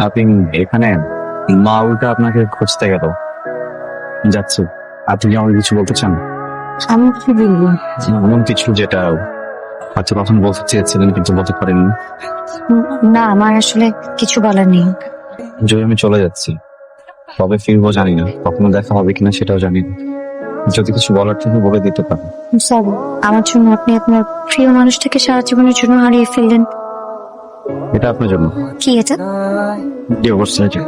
আপনি এখানে মা উল্টা আপনাকে খুঁজতে গেল। যাচ্ছি। আপনি কি আমাকে কিছু বলতে চান? আমি কি বলব? এমন কিছু যেটা হয়তো কখন বলতে চেয়েছিলেন কিন্তু বলতে পারেননি। না আমার আসলে কিছু বলার নেই। যদি আমি চলে যাচ্ছি। কবে ফিরবো জানি না। কখনো দেখা হবে কিনা সেটাও জানি না। যদি কিছু বলার থাকে বলে দিতে পারেন। সরি আমার জন্য আপনি আপনার প্রিয় মানুষটাকে সারা জীবনের জন্য হারিয়ে ফেললেন। এটা আপনার জন্য। কি এটা? ডিভোর্স লেটার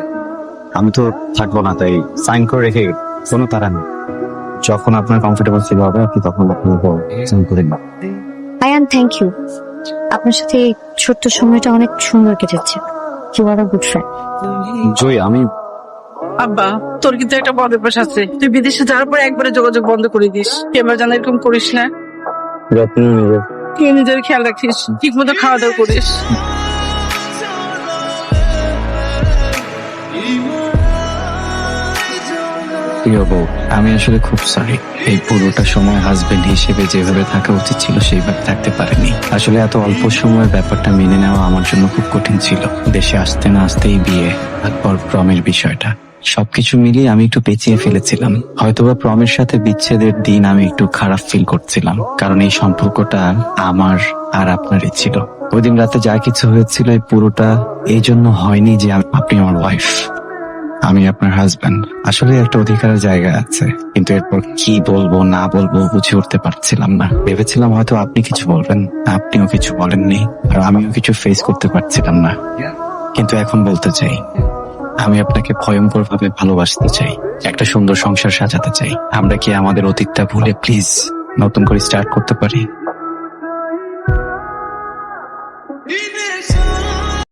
আমি তো থাকব না তাই সাইন করে রেখে কোনো তারা নেই। যখন আপনার কমফোর্টেবল ফিল হবে আপনি তখন আপনার সাইন করে দিন আয়ান থ্যাংক ইউ আপনার সাথে এই ছোট্ট সময়টা অনেক সুন্দর কেটেছে। You are a good friend জয় আমি আব্বা তোর কিন্তু একটা বদ অভ্যাস আছে। তুই বিদেশে যাওয়ার পর একবারে যোগাযোগ বন্ধ করে দিস। এবার যেন এরকম করিস না। যত্ন নেব তুই নিজের খেয়াল রাখিস ঠিক মতো খাওয়া দাওয়া করিস। প্রিয় বউ আমি আসলে খুব সরি এই পুরোটা সময় হাজবেন্ড হিসেবে যেভাবে থাকা উচিত ছিল, সেইভাবে থাকতে পারিনি। আসলে এত অল্প সময়ের ব্যাপারটা মেনে নেওয়া আমার জন্য খুব কঠিন ছিল। দেশে আসতে না আসতেই বিয়ে তারপর প্রমের বিষয়টা। সবকিছু মিলিয়ে আমি একটু পেঁচিয়ে ফেলেছিলাম। হয়তোবা প্রমের সাথে বিচ্ছেদের দিন আমি একটু খারাপ ফিল করছিলাম, কারণ এই সম্পর্কটা আমার আর আপনারই ছিল। ওই দিন রাতে যা কিছু হয়েছিল এই পুরোটা এই জন্য হয়নি যে আপনি আমার ওয়াইফ আমি আপনার হাজবেন্ড আসলে একটা অধিকারের জায়গা আছে। কিন্তু এরপর কি বলব, না বলব বুঝে উঠতে পারছিলাম না। ভেবেছিলাম হয়তো আপনি কিছু বলবেন, আপনিও কিছু বলেননি, আর আমিও কিছু ফেস করতে পারছিলাম না। কিন্তু এখন বলতে চাই, আমি আপনাকে ভয়ঙ্কর ভাবে ভালোবাসতে চাই, একটা সুন্দর সংসার সাজাতে চাই। আমরা কি আমাদের অতীতটা ভুলে প্লিজ নতুন করে স্টার্ট করতে পারি?